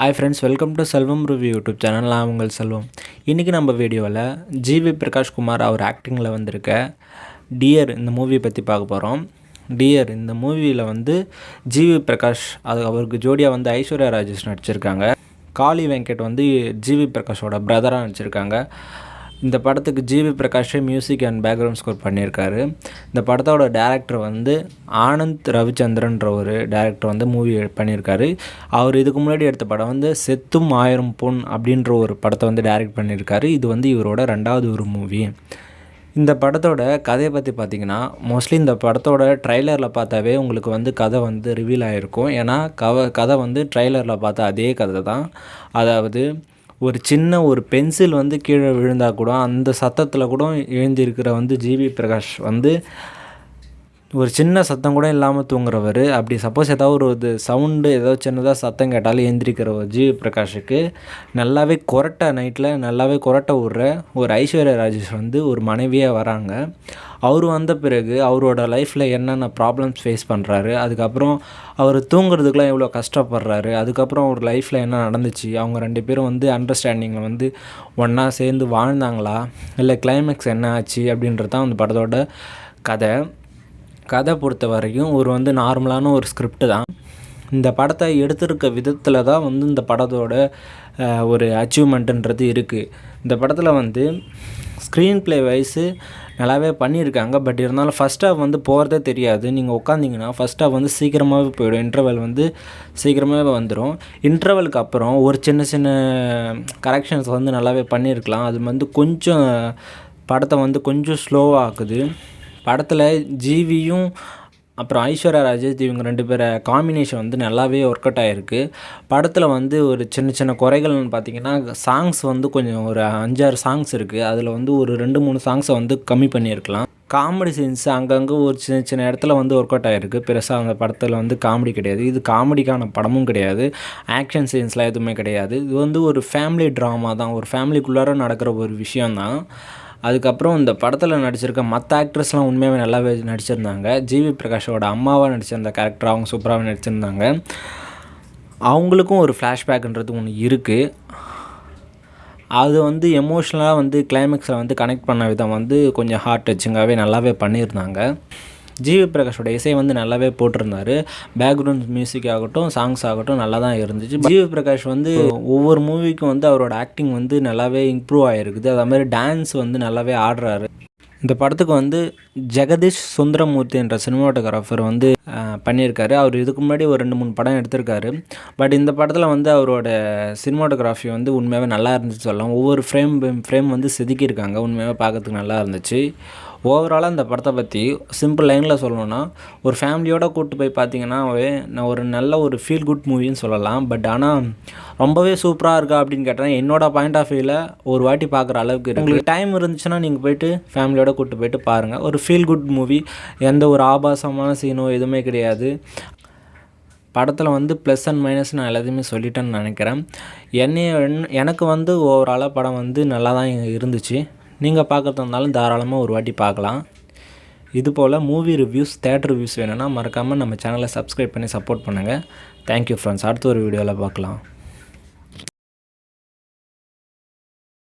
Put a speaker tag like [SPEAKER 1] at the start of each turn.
[SPEAKER 1] Hi friends welcome to Selvam review YouTube channel நான் உங்கள் செல்வம். இன்றைக்கி நம்ம வீடியோவில் ஜிவி பிரகாஷ் குமார் அவர் ஆக்டிங்கில் வந்திருக்க டியர் இந்த மூவியை பற்றி பார்க்க போகிறோம் டியர் இந்த மூவியில் வந்து ஜிவி பிரகாஷ் அது அவருக்கு ஜோடியாக வந்து ஐஸ்வர்யா ராஜேஷ் நடிச்சிருக்காங்க. காளி வெங்கட் வந்து ஜிவி பிரகாஷோட பிரதராக நடிச்சிருக்காங்க. இந்த படத்துக்கு ஜிவி பிரகாஷே மியூசிக் அண்ட் பேக்ரவுண்ட் ஸ்கோர் பண்ணியிருக்காரு. இந்த படத்தோட டேரக்டர் வந்து ஆனந்த் ரவிச்சந்திரன்ற ஒரு டேரக்டர் வந்து மூவி பண்ணியிருக்காரு. அவர் இதுக்கு முன்னாடி எடுத்த படம் வந்து செத்தும் ஆயிரம் பொன் அப்படின்ற ஒரு படத்தை வந்து டைரக்ட் பண்ணியிருக்காரு. இது வந்து இவரோட ரெண்டாவது ஒரு மூவி இந்த படத்தோட கதையை பற்றி பார்த்தீங்கன்னா மோஸ்ட்லி இந்த படத்தோட ட்ரைலரில் பார்த்தாவே உங்களுக்கு வந்து கதை வந்து ரிவீல் ஆகிருக்கும் ஏன்னா கவ கதை வந்து ட்ரைலரில் பார்த்த அதே கதை தான் அதாவது ஒரு சின்ன ஒரு பென்சில் வந்து கீழே விழுந்தால் கூட அந்த சத்தத்தில் கூட எழுந்திருக்கிற வந்து ஜிவி பிரகாஷ் வந்து ஒரு சின்ன சத்தம் கூட இல்லாமல் தூங்குறவர். அப்படி சப்போஸ் ஏதாவது ஒரு இது சவுண்டு ஏதாவது சின்னதாக சத்தம் கேட்டாலும் எழுந்திரிக்கிற ஒரு பிரகாஷுக்கு நல்லாவே கொரட்டை நைட்டில் நல்லாவே கொரட்டை விட்ற ஒரு ஐஸ்வர்யா ராஜேஷ் வந்து ஒரு மனைவியாக வராங்க. அவர் வந்த பிறகு அவரோட லைஃப்பில் என்னென்ன ப்ராப்ளம்ஸ் ஃபேஸ் பண்ணுறாரு அதுக்கப்புறம் அவர் தூங்குறதுக்குலாம் எவ்வளோ கஷ்டப்படுறாரு. அதுக்கப்புறம் அவர் லைஃப்பில் என்ன நடந்துச்சு? அவங்க ரெண்டு பேரும் வந்து அண்டர்ஸ்டாண்டிங்கில் வந்து ஒன்றா சேர்ந்து வாழ்ந்தாங்களா? இல்லை கிளைமேக்ஸ் என்ன ஆச்சு? அப்படின்றது தான் அந்த படத்தோட கதை. கதை பொறுத்த வரைக்கும் ஒரு வந்து நார்மலான ஒரு ஸ்கிரிப்ட் தான். இந்த படத்தை எடுத்திருக்க விதத்தில் தான் வந்து இந்த படத்தோட ஒரு அச்சீவ்மெண்ட்டுன்றது இருக்குது இந்த படத்தில் வந்து ஸ்க்ரீன் ப்ளே வைஸு நல்லாவே பண்ணியிருக்காங்க. பட் இருந்தாலும் ஃபஸ்ட் ஹாஃப் வந்து போகிறதே தெரியாது. நீங்கள் உட்காந்திங்கன்னா ஃபஸ்ட் ஹாஃப் வந்து சீக்கிரமாகவே போயிடும். இன்டர்வல் வந்து சீக்கிரமாகவே வந்துடும் இன்டர்வலுக்கு அப்புறம் ஒரு சின்ன சின்ன கரெக்ஷன்ஸ் வந்து நல்லாவே பண்ணியிருக்கலாம். அது வந்து கொஞ்சம் படத்தை வந்து கொஞ்சம் ஸ்லோவாக ஆக்குது படத்தில் ஜிவியும் அப்புறம் ஐஸ்வர்யா ராஜேஷ் இவங்க ரெண்டு பேரை காம்பினேஷன் வந்து நல்லாவே ஒர்க் அவுட் ஆகிருக்கு படத்தில் வந்து ஒரு சின்ன சின்ன குறைகள்னு பார்த்தீங்கன்னா சாங்ஸ் வந்து கொஞ்சம் ஒரு அஞ்சாறு சாங்ஸ் இருக்குது அதில் வந்து ஒரு ரெண்டு மூணு சாங்ஸை வந்து கம்மி பண்ணியிருக்கலாம். காமெடி சீன்ஸ் அங்கங்கே ஒரு சின்ன சின்ன இடத்துல வந்து ஒர்க் அவுட் ஆகிருக்கு பெருசாக அந்த படத்தில் வந்து காமெடி கிடையாது. இது காமெடிக்கான படமும் கிடையாது. ஆக்ஷன் சீன்ஸ்லாம் எதுவுமே கிடையாது. இது வந்து ஒரு ஃபேமிலி ட்ராமா தான். ஒரு ஃபேமிலிக்குள்ளார நடக்கிற ஒரு விஷயந்தான் அதுக்கப்புறம் இந்த படத்தில் நடிச்சிருக்க மற்ற ஆக்ட்ரஸ்லாம் உண்மையாகவே நல்லாவே நடிச்சிருந்தாங்க. ஜிவி பிரகாஷோட அம்மாவாக நடிச்சிருந்த கேரக்டர் அவங்க சூப்பராகவே நடிச்சிருந்தாங்க. அவங்களுக்கும் ஒரு ஃப்ளாஷ்பேக்குன்றது ஒன்று இருக்குது அது வந்து எமோஷ்னலாக வந்து கிளைமேக்ஸில் வந்து கனெக்ட் பண்ண விதம் வந்து கொஞ்சம் ஹார்ட் டச்சிங்காகவே நல்லாவே பண்ணியிருந்தாங்க. ஜிவி பிரகாஷோட இசை வந்து நல்லாவே போட்டிருந்தார். பேக்ரவுண்ட் மியூசிக் ஆகட்டும் சாங்ஸ் ஆகட்டும் நல்லா தான் இருந்துச்சு ஜிவி பிரகாஷ் வந்து ஒவ்வொரு மூவிக்கும் வந்து அவரோட ஆக்டிங் வந்து நல்லாவே இம்ப்ரூவ் ஆகிருக்குது அதே மாதிரி டான்ஸ் வந்து நல்லாவே ஆடுறாரு. இந்த படத்துக்கு வந்து ஜெகதீஷ் சுந்தரமூர்த்தி என்ற சினிமாட்டோகிராஃபர் வந்து பண்ணியிருக்காரு. அவர் இதுக்கு முன்னாடி ஒரு ரெண்டு மூணு படம் எடுத்திருக்காரு. பட் இந்த படத்தில் வந்து அவரோட சினிமாட்டோகிராஃபி வந்து உண்மையாகவே நல்லா இருந்துச்சு சொல்லலாம். ஒவ்வொரு ஃப்ரேம் ஃப்ரேம் வந்து செதுக்கியிருக்காங்க. உண்மையாகவே பார்க்கறதுக்கு நல்லா இருந்துச்சு. ஓவராலாக இந்த படத்தை பற்றி சிம்பிள் லைனில் சொல்லணும்னா ஒரு ஃபேமிலியோட கூப்பிட்டு போய் பார்த்தீங்கன்னாவே நான் ஒரு நல்ல ஒரு ஃபீல் குட் மூவின்னு சொல்லலாம். பட் ஆனால் ரொம்பவே சூப்பராக இருக்கா அப்படின்னு கேட்டால் என்னோட பாயிண்ட் ஆஃப் வியூவில் ஒரு வாட்டி பார்க்குற அளவுக்கு உங்களுக்கு டைம் இருந்துச்சுன்னா நீங்கள் போயிட்டு ஃபேமிலியோட கூப்பிட்டு போயிட்டு பாருங்கள் ஒரு ஃபீல் குட் மூவி எந்த ஒரு ஆபாசமான சீனோ எதுவுமே கிடையாது. படத்தில் வந்து ப்ளஸ் அண்ட் மைனஸ் நான் எல்லாத்தையுமே சொல்லிட்டேன்னு நினைக்கிறேன். என்னைய எனக்கு வந்து ஓவராலாக படம் வந்து நல்லா தான் இருந்துச்சு. நீங்கள் பார்க்கறதா இருந்தாலும் தாராளமாக ஒரு வாட்டி பார்க்கலாம் இது போல் மூவி ரிவ்யூஸ் தேட்டர் ரிவ்யூஸ் வேணும்னா மறக்காமல் நம்ம சேனலை சப்ஸ்கிரைப் பண்ணி சப்போர்ட் பண்ணுங்கள் தேங்க்யூ ஃப்ரெண்ட்ஸ் அடுத்த ஒரு வீடியோவில் பார்க்கலாம்